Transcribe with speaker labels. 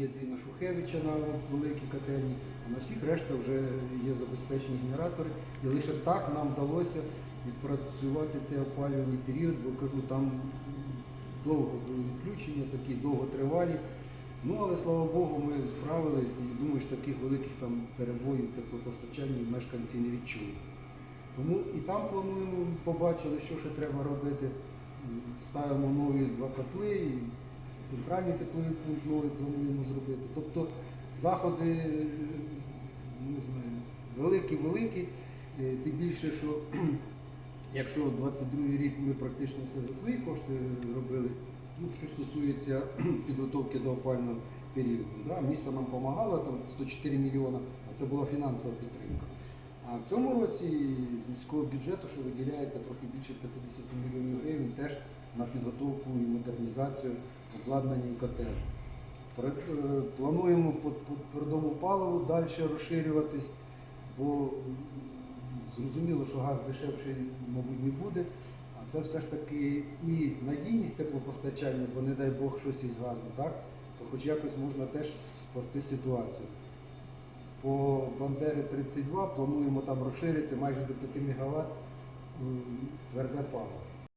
Speaker 1: Є дві на Шухевича на великій котельні, а на всіх решта вже є забезпечені генератори. І лише так нам вдалося відпрацювати цей опалювальний період, бо кажу, там довго були відключення, такі довготривалі. Ну, але слава Богу, ми справились і думаю, що таких великих там перебоїв теплопостачання мешканці не відчули. Тому і там плануємо, побачили, що ще треба робити. Ставимо нові два котли, центральний тепловий пункт новий плануємо зробити. Тобто заходи е, не знаю, великі-великі, Е, тим більше, що якщо 22 рік ми практично все за свої кошти робили, ну, що стосується підготовки до опального періоду. Да? Місто нам допомагало, там 104 мільйона, а це була фінансова підтримка. А в цьому році з міського бюджету, що виділяється трохи більше 50 мільйонів гривень, теж на підготовку і модернізацію обладнання і котель. Е, Плануємо по твердому паливу далі розширюватись, бо зрозуміло, що газ дешевший, мабуть, не буде. А це все ж таки і надійність теплопостачання, бо не дай Бог щось із газом, так? то хоч якось можна теж спасти ситуацію. По Бандери 32 плануємо там розширити майже до 5 МВт тверде паливо.